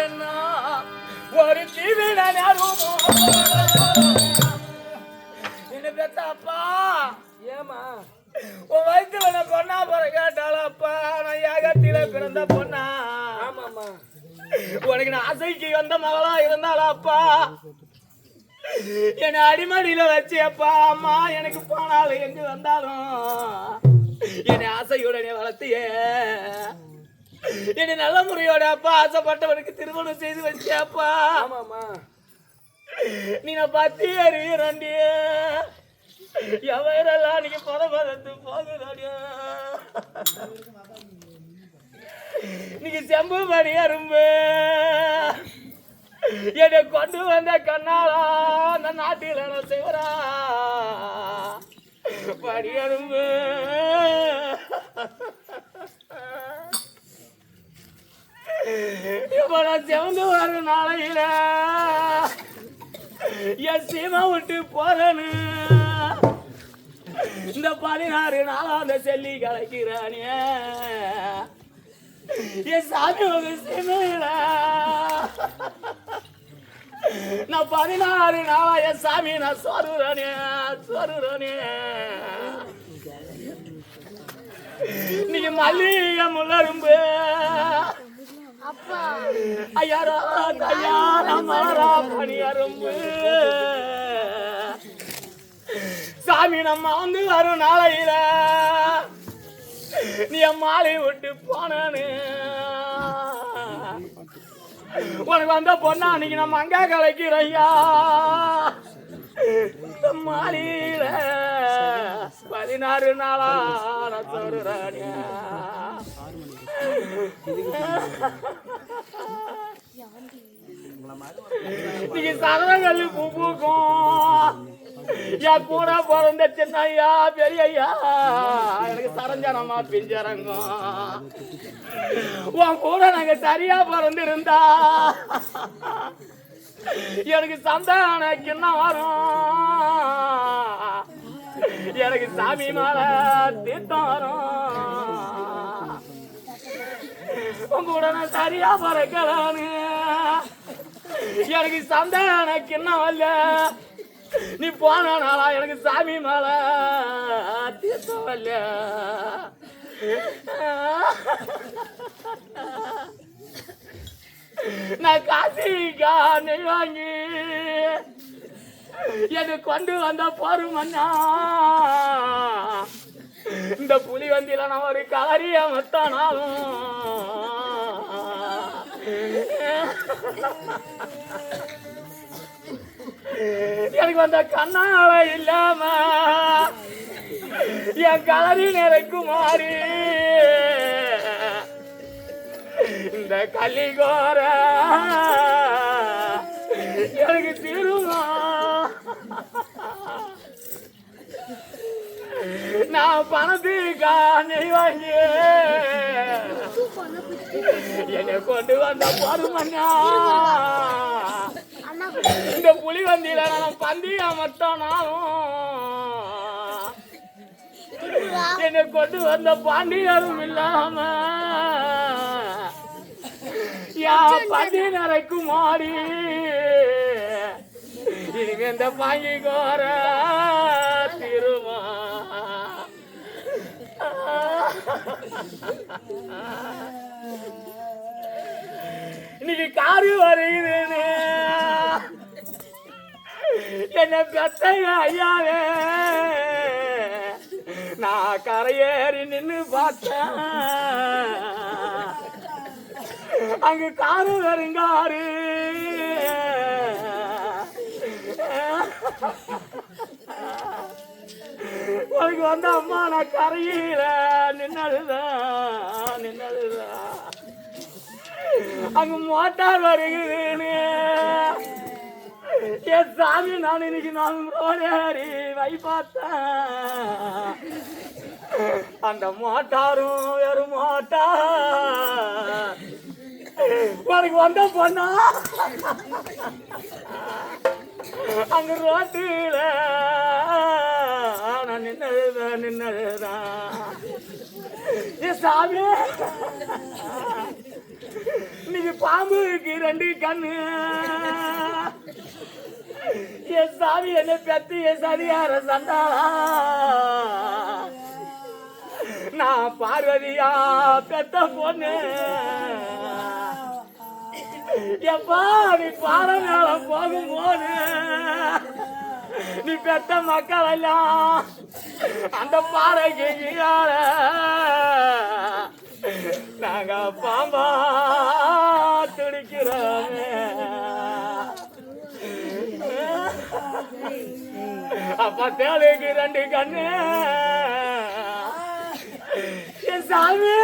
என்ன ஒரு தீவிர நேரமோ என்ன பெத்த அப்பா ஏமா உன் வயிற்றுல நான் பொண்ணா போற கேட்டாலப்பா நான் ஏகத்தில பிறந்த பொண்ணா ஆமாமா உனக்கு நான் ஆசைக்கு வந்த மகளா இருந்தாலும் அப்பா என்னை அடிமடியில வச்சியப்பா அம்மா எனக்கு போனாலும் எங்க வந்தாலும் என்னை ஆசையுடனே வளர்த்தியே என்னை நல்ல முறையோட அப்பா ஆசைப்பட்டவனுக்கு திருமணம் செய்து வச்சியப்பா. ஆமாமா நீ நான் பத்தி அறியறண்டி என் வயிறெல்லாம் நீங்க பத பதத்து போகுதாடியா நீங்க செம்பு படி அரும்பு. என்னை கொண்டு வந்த கண்ணாலா அந்த நாட்டில் நான் செய்வரா படி அரும்பு. இப்ப நான் செவந்து வர நாளையில என் சீமா விட்டு போறேன்னு. இந்த பதினாறு நாளா அந்த செல்லி கலைக்கிறானே. என் சாமி ஒரு சீமையில. நான் பதினாறு நாளா என் சாமி நான் சொருறனே சொருறனே நீங்க மல்லிகை முள்ளரும்பு ஐயா ஐயாரா கையாரா மலரா சாமி நம்ம வந்து வரும் நாளையில நீ அம்மாலை விட்டு போனானு உனக்கு வந்த பொண்ணா அன்னைக்கு நம்ம அங்க கலைக்கிறையா? மாலையில. பதினாறு நாளா நான் சொல்றானியா நீங்க சகலங்கள் பூ பூக்கும் என் கூட பிறந்த சின்ன ஐயா பெரிய ஐயா எனக்கு சரஞ்சனமா பிஞ்சரங்கம் உன் கூட நாங்க சரியா பிறந்திருந்தா. எனக்கு சந்தான கிண்ணம் வரும். எனக்கு சாமி மாலை தீர்த்தம் வரும். உன் நான் சரியா பறக்கலான்னு எனக்கு சந்தான கிண்ணம் வரல நீ போன நாளா எனக்கு சாமி மேல தீர்த்தம் வரல நான் காசிக்கா நெய் வாங்கி என்னை கொண்டு வந்த போருமண்ணா இந்த புலி வந்தில நான் ஒரு கலரிய மத்தானாலும் எனக்கு வந்த கண்ணால இல்லாம என் கலரி நிறைக்கு மாறி. இந்த கள்ளிகோர எனக்கு திருமா? நான் பணத்துக்கா நெய் வாங்கியே. என்னை கொண்டு வந்த பருமண்ணா. அண்ணா இந்த புலி வந்தியில நான் பந்தியா மட்டும் நானும் என்னை கொண்டு வந்த பாண்டியரும் இல்லாம யா பண்டினரைக்கு மாறி இனிமே இந்த பாங்கி கோர திருமா. இன்னைக்கு காரு வருகிறேன்னு என்ன பெத்தைய ஐயாவே. நான் கரையேறி நின்று பார்த்தேன். அங்கு காரு வருங்காரு. உனக்கு வந்த அம்மா நான் கரையில நின்னதுதான் நின்னதுதான் அங்க மோட்டார் வருகிறேன்னு என் சாமி நான் இன்னைக்கு நான் ரோடேறி வை பார்த்தேன். அந்த மோட்டாரும் வெறும் மோட்டார். உனக்கு வந்த பொண்ணா? அங்க ரோட்டில நான் நின்னதுதான் நின்னதுதான். என் சாமி. இன்னைக்கு பாம்புக்கு ரெண்டு கண்ணு. என் சாமி என்ன பெத்து என் சரியார சண்டாளா நான் பார்வதியா பெத்த பொண்ணு. எப்பா நீ பாறை மேல போகும்போது நீ பெத்த மக்கள் எல்லாம் அந்த பாறைக்கு கீழால நாங்க பாம்பா துடிக்கிறோமே. அப்பா தேவைக்கு ரெண்டு கண்ணு. என் சாமி.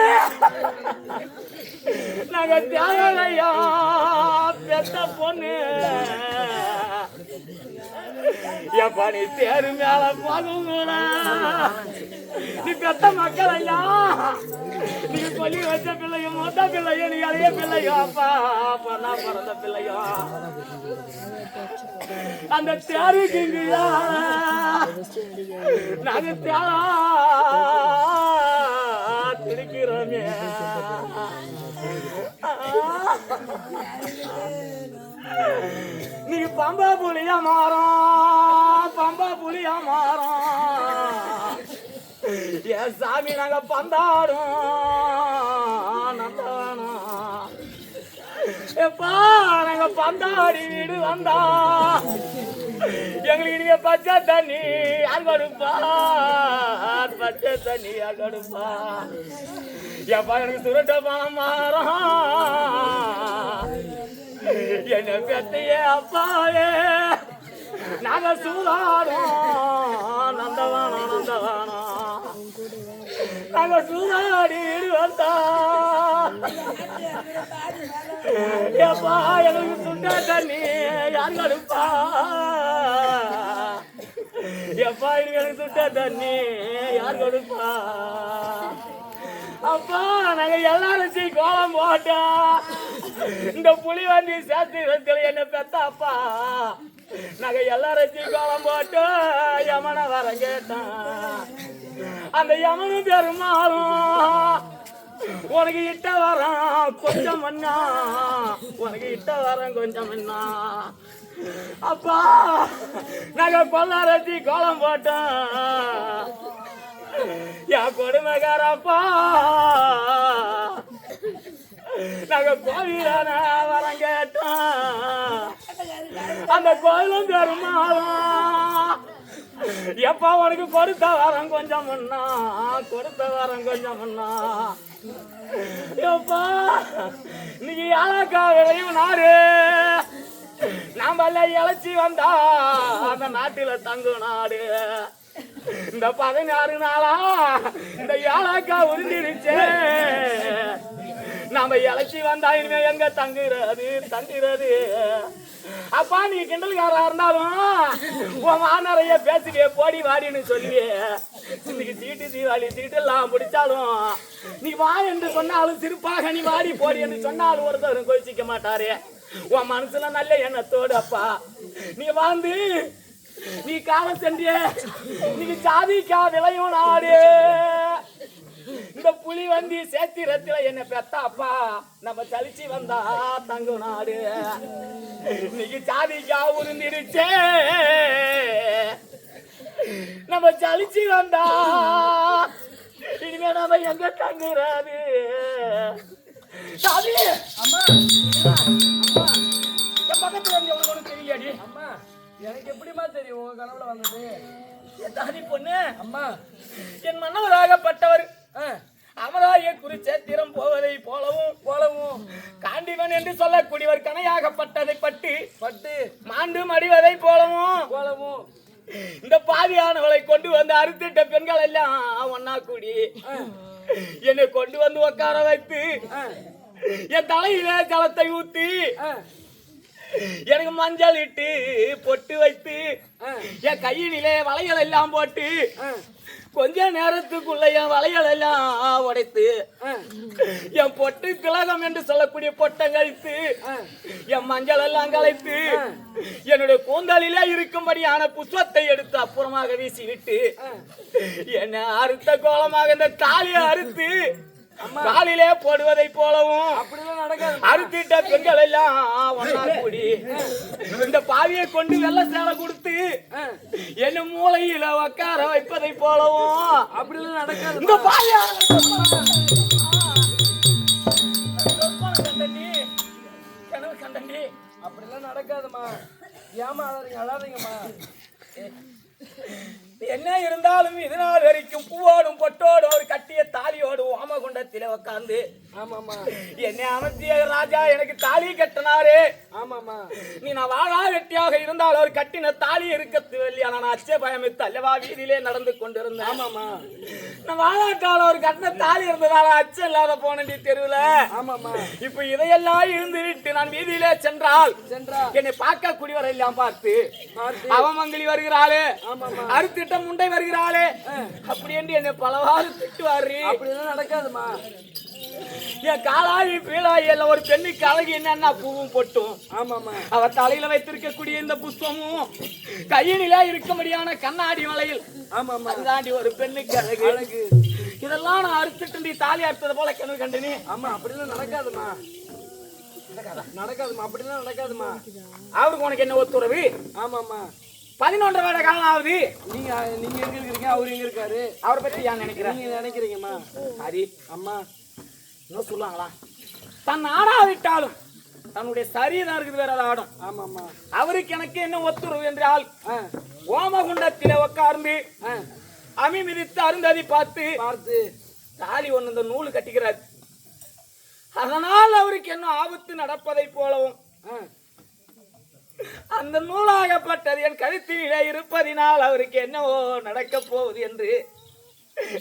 நாங்க தேவையா பெத்த பொண்ணு. எப்பா நீ தேரு மேல போகுங்களா நீ பெத்த மக்கள் ஐயா நீ பள்ளி வச்ச பிள்ளையும் மொத்த பிள்ளையும் நீ அழைய பிள்ளையோ அப்பா அப்பா நான் பிறந்த பிள்ளையோ அந்த தேருக்கு இங்கயா நாங்க தேரா திருக்கிறோமே. நீ பம்பா புலியா மாறோம் பம்பா புலியா மாறோம். என் சாமி நாங்க பந்தாடும். நந்தானம் எப்பா நாங்க பந்தாடி வீடு வந்தா. எங்களுக்கு நீங்க பச்சை தண்ணி யார் பச்சை தண்ணி யார் எப்பா எனக்கு சுரட்ட பணம் மாறும் என்ன பெத்தையே அப்பாவே. நாங்க சூதாடும். நந்தவானா நந்தவானா. நாங்க சூதாடி வந்தா ஏப்பா எனக்கு சுண்டா தண்ணி யார் கடுப்பா? எப்பா எனக்கு சுண்டா தண்ணி யார் கொடுப்பா? அப்பா நாங்க எல்லாரும் சீ கோலம் போட்டோம் இந்த புலி வண்டி சாத்திரத்தில் என்ன பெத்த அப்பா நாங்க எல்லாரும் சீ கோலம் போட்டோம் யமனை வர கேட்டான் அந்த யமனும் பெருமாளும் உனக்கு இட்ட வரம் கொஞ்சம் மண்ணா உனக்கு இட்ட வரம் கொஞ்சம் மண்ணா அப்பா நாங்க கொல்லாரத்தி கோலம் போட்டோம். என் கொடுமைக்காரப்பா நாங்க கோவிலான வரம் கேட்டோம். அந்த கோயிலும் பெருமாளும் எப்பா உனக்கு கொடுத்த வாரம் கொஞ்சம் முன்னா கொடுத்த வாரம் கொஞ்சம் முன்னா. எப்பா இன்னைக்கு ஏழக்கா விளையும் நாரு. நாம எல்லாம் இழைச்சி வந்தா அந்த நாட்டுல தங்கு நாடு. இந்த பதினாறு நாளா இந்த ஏழக்கா உருந்திருச்சே நாம இழைச்சி வந்தா இனிமே எங்க தங்குறது தங்குறது அப்பா நீ கிண்டல்காரா இருந்தாலும் உன் மாநறைய பேசுவியே போடி வாடின்னு சொல்லுவியே. இன்னைக்கு சீட்டு தீபாவளி சீட்டு எல்லாம் பிடிச்சாலும் நீ வா என்று சொன்னாலும் சிரிப்பாக நீ வாடி போடி என்று சொன்னாலும் ஒருத்தரும் கோச்சிக்க மாட்டாரே. உன் மனசுல நல்ல எண்ணத்தோடு அப்பா நீ வாழ்ந்து நீ காலம் சென்றிய நீ சாதிக்கா விளையும் நாடு. இந்த புலி வண்டி சேத்திரத்துல என்ன பெத்த அப்பா நம்ம தலிச்சு வந்தா தங்கு நாடு. இன்னைக்கு சாதிக்கா உருந்திருச்சே. நம்ம சலிச்சு வந்தா இனிமே நம்ம எங்க தங்குறாரு சாதி! அம்மா என் பக்கத்துல இருந்து எவ்வளவு ஒண்ணு தெரியலையாடி அம்மா எனக்கு எப்படிம்மா தெரியும்? உங்க கனவுல வந்தது. தாதி பொண்ணு. அம்மா. என் மன்னவராகப்பட்டவர். அமராய குறிச்சேத்திரம் போவதை போலவும் போலவும். காண்டிவன் என்று சொல்லக்கூடியவர் கணையாகப்பட்டதை பட்டு பட்டு மாண்டு மடிவதை போலவும் போலவும். இந்த பாவியானவளை கொண்டு வந்து அறுத்திட்ட பெண்கள் எல்லாம் ஒன்னா கூடி என்னை கொண்டு வந்து உட்கார வைத்து என் தலையிலே ஜலத்தை ஊத்தி எனக்கு மஞ்சள் இட்டு பொட்டு வைத்து என் கையினிலே வளையல் எல்லாம் போட்டு கொஞ்ச நேரத்துக்குள்ள என் வளையல் எல்லாம் உடைத்து என் பொட்டு திலகம் என்று சொல்லக்கூடிய பொட்டை கழித்து. என் மஞ்சள் எல்லாம் கலைத்து என்னுடைய கூந்தலிலே இருக்கும்படியான புஷ்பத்தை எடுத்து அப்புறமாக வீசிவிட்டு என்னை அறுத்த கோலமாக இந்த தாலியை அறுத்து காலிலே போடுவதை போலவும் அறுத்திட்ட பெண்கள் எல்லாம் ஒன்னா கூடி. இந்த பாவியை கொண்டு வெள்ள சேலை கொடுத்து என்ன மூளையில உட்கார வைப்பதை போலவும். அப்படிலாம் நடக்காது. இந்த பாயா கண்டனி கனவு கண்டனி அப்படிலாம் நடக்காதுமா ஏமா அழாதீங்க அழாதீங்கம்மா. என்ன இருந்தாலும் இது நாள் வரைக்கும் பூவோடும் பொட்டோடும் ஒரு கட்டிய தாலியோடும் ஓமகுண்டத்திலே உட்கார்ந்து என்னை அமர்த்திய ராஜா எனக்கு தாலி கட்டினாரு. ஆமாம்மா. நீ நான் வாழா வெட்டியாக இருந்தால் அவர் கட்டின தாலி இருக்கத்து இல்லையா நான் அச்சய பயமித்து அல்லவா வீதியிலே நடந்து கொண்டிருந்தேன். ஆமாம்மா. நான் வாழாட்டால் அவர் கட்டின தாலி இருந்ததால அச்சம் இல்லாத போனடி தெருவுல. ஆமாம்மா. இப்ப இதையெல்லாம் விட்டு நான் வீதியிலே சென்றால் சென்றா என்னை பார்க்க கூடியவர் எல்லாம் பார்த்து பார்த்து. அவமங்கலி வருகிறாளே. அறுத்திட்ட முண்டை வருகிறாளே. அப்படி என்று என்னை பலவாறு திட்டுவாரு. அப்படிலாம் நடக்காதுமா என் காலாயி பீலாயி எல்லாம் ஒரு பெண்ணுக்கு அழகு என்னன்னா பூவும் பொட்டும். ஆமாம்மா. அவர் தலையில வைத்திருக்கக்கூடிய இந்த புஷ்பமும் கையினிலே இருக்கும்படியான கண்ணாடி வளையல். ஆமாம்மா. அதுதாண்டி ஒரு பெண்ணுக்கு அழகு. அழகு. இதெல்லாம் நான் அறுத்துட்டு நீ தாலி அறுத்தது போல கனவு கண்டனி. ஆமா அப்படிலாம் நடக்காதுமா நடக்காதுமா அப்படிலாம் நடக்காதுமா அவருக்கு உனக்கு என்ன ஒத்துறவு? ஆமாம்மா. பதினொன்றரை வருட காலம் ஆகுது. நீங்க நீங்க எங்க இருக்கிறீங்க? அவரு எங்க இருக்காரு? அவரை பத்தி ஏன் நினைக்கிறேன் நீங்க நினைக்கிறீங்கம்மா. ஹரி அம்மா இன்னும் சொல்லுவாங்களா? தன் ஆடாவிட்டாலும் தன்னுடைய சரீரம் இருக்குது வேற அது ஆடும். ஆமாம்மா. அவருக்கு எனக்கு என்ன ஒத்துறவு என்றால் ஓமகுண்டத்திலே உட்கார்ந்து அமி மிதித்து அருந்ததி பார்த்து பார்த்து. தாலி ஒண்ணு இந்த நூல் கட்டிக்கிறார். அதனால் அவருக்கு என்ன ஆபத்து நடப்பதை போலவும் அந்த நூலாகப்பட்டது என் கழுத்தினிலே இருப்பதினால் அவருக்கு என்னவோ நடக்கப் போகுது என்று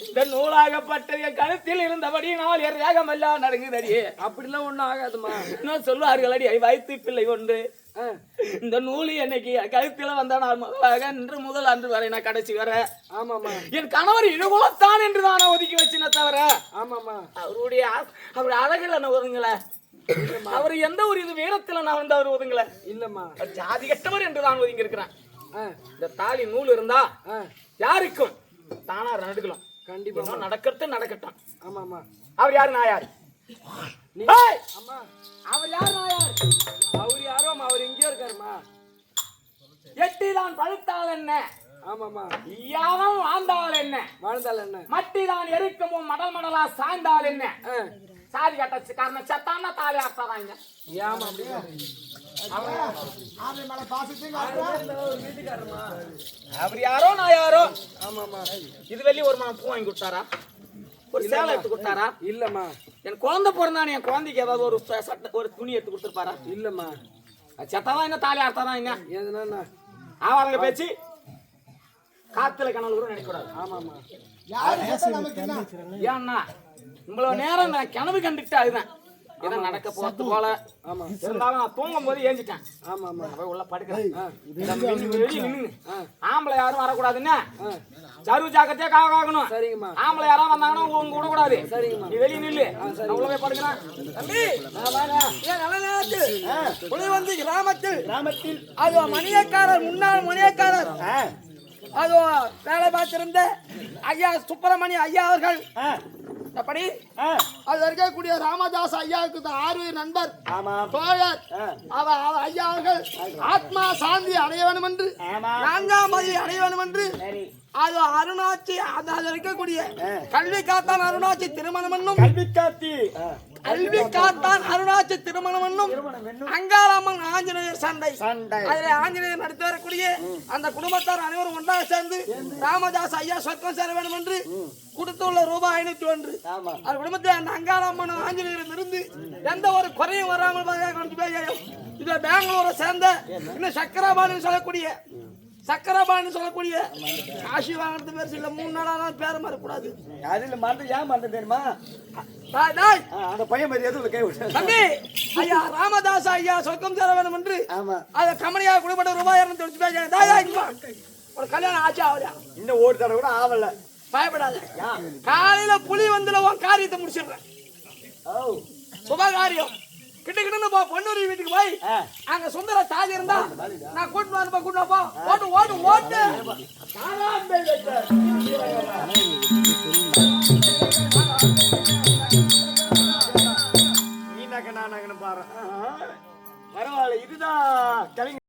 இந்த நூலாகப்பட்டது என் கழுத்தில் இருந்தபடியினால் என் வேகமெல்லாம் நடுங்குதடியே அப்படிலாம் ஒண்ணும் ஆகாதுமா. இன்னும் சொல்வார்கள் அடி வைத்து பிள்ளை ஒன்று. இந்த நூல் என்னைக்கு? கழுத்தில் வந்த நாள் முதலாக இன்று முதல் அன்று வரை நான் கடைசி வர. ஆமாம்மா. என் கணவர் இழுகுலத்தான் என்று தானே ஒதுக்கி வச்சின தவிர ஆமாம்மா. அவருடைய அவர் அழகுல நான் ஒதுங்கல. அவர் எந்த ஒரு இது வீரத்துல நான் வந்து அவர் ஒதுங்கல. இல்லம்மா. ஜாதி கெட்டவர் என்று தான் ஒதுங்கி இருக்கிறேன் இந்த தாலி நூல் இருந்தா யாருக்கும் தானா நடக்கலாம் கண்டிப்பா இன்னும் நடக்கட்டும். நடக்கட்டும் ஆமாம்மா அவர் யாரு? நான் யார்! அம்மா. அவர் யார்? நான் யார்? அவர் யாரோம்மா அவர் எங்கேயோ இருக்காருமா எட்டி தான் பழுத்தால் என்ன? ஆமாம்மா யாரும் வாழ்ந்தால் என்ன? வாழ்ந்தால் என்ன? மட்டி தான் எரிக்கமும் மடல் மடலா சாய்ந்தால் என்ன? சாதி கட்ட காரணம் செத்தான்னா தாலி ஆட்டாதாங்க ஏமா அப்படியா அவர் யாரோ நான் யாரோ? இது வெளியே ஒரு மாதம் பூ வாங்கி கொடுத்தாரா? ஒரு சேலை எடுத்து கொடுத்தாரா? இல்லம்மா. என் குழந்தை பிறந்தானே என் குழந்தைக்கு ஏதாவது ஒரு சட்டை ஒரு துணி எடுத்து கொடுத்துருப்பாரா? இல்லம்மா. செத்தாதான் என்ன தாலி ஆட்டாதான் என்ன? எதுனா ஆவாரங்க பேச்சு? காத்துல கனவு கூட நினைக்கூடாது ஆமாம்மா. ஏன்னா இவ்வளவு நேரம் நான் கனவு கண்டுட்டு அதுதான் ஏதோ நடக்க போறது போல. ஆமா. இருந்தாலும் நான் தூங்கும் போது ஏஞ்சிட்டேன் போய் உள்ள படுக்கிறேன். வெளிய நின்னு. ஆம்பளை யாரும் வரக்கூடாதுன்னு? சர்வ ஜாக்கிரதையா காக்கணும். சரிங்கம்மா. ஆம்பளை யாராவது வந்தாங்கன்னா உங்க விடக்கூடாது சரிங்கம்மா. நீ வெளிய நில்லு. நான் உள்ள போய் படுக்கிறேன். தம்பி ஏன் நல்ல நேரத்தில் புலிவந்தி கிராமத்தில். கிராமத்தில். அது மணியக்காரர் முன்னாள் மணியக்காரர். அது வேலை பார்த்திருந்த ஐயா சுப்பிரமணிய ஐயா அவர்கள். எப்படி அது இருக்கக்கூடிய ராமதாஸ் ஐயாவுக்கு ஆறு நண்பர். தோழர் அவ அவ ஐயா அவர்கள் ஆத்மா சாந்தி அடைய வேண்டும் என்று நான்காம் மதி அடைய வேண்டும் என்று அது அருணாச்சி அது இருக்கக்கூடிய கல்வி காத்தான் அருணாச்சி திருமணம் கல்வி காத்தி கல்வி காத்தான் அருணாச்சி திருமணம் என்னும் அங்காளம்மன் ஆஞ்சநேயர் சண்டை. அதுல ஆஞ்சநேயர் நடத்தி வரக்கூடிய அந்த குடும்பத்தார் அனைவரும் ஒன்றாக சேர்ந்து ராமதாஸ் ஐயா சொர்க்கம் சேர வேண்டும் என்று கொடுத்துள்ள ரூபாய் ஐநூத்தி ஒன்று. அந்த குடும்பத்தில் அந்த அங்காளம்மன் ஆஞ்சநேயரிடம் இருந்து எந்த ஒரு குறையும் வராமல் இதை பெங்களூரை சேர்ந்த இன்னும் சக்கரபாணின்னு சொல்லக்கூடிய சக்கரபாணி சொல்லக்கூடிய காசி வாங்கினது பேர் இல்ல மூணு நாளா பேர மாறக்கூடாது அதுல மறந்து ஏன் மறந்து தெரியுமா? அந்த பையன் மாதிரி எதுவும் கை விட்டு தம்பி ஐயா ராமதாஸ் ஐயா சொர்க்கம் சேர என்று ஆமா. அத கமனியா குடும்பத்த ரூபாய் இருநூத்தி தொண்ணூத்தி பேஜ் தாய். ஒரு கல்யாணம் ஆச்சா ஆகலையா இன்னும் ஓட்டு தடவை கூட ஆவல. பயப்படாத. காலையில புலி வந்துல உன் காரியத்தை முடிச்சிடுறேன். ஓ. சுபகாரியம். கிட்ட கிட்ட போ பொண்ணுரி வீட்டுக்கு போய். அங்க சுந்தர தாஜ் இருந்தா நான் கூட்டு வாருப்பா கூட்டு வாப்பா ஓட்டு ஓட்டு ஓட்டு. நீ நக்க நான் நக்கன்னு பாரு. பரவாயில்ல இதுதான் கலைஞர்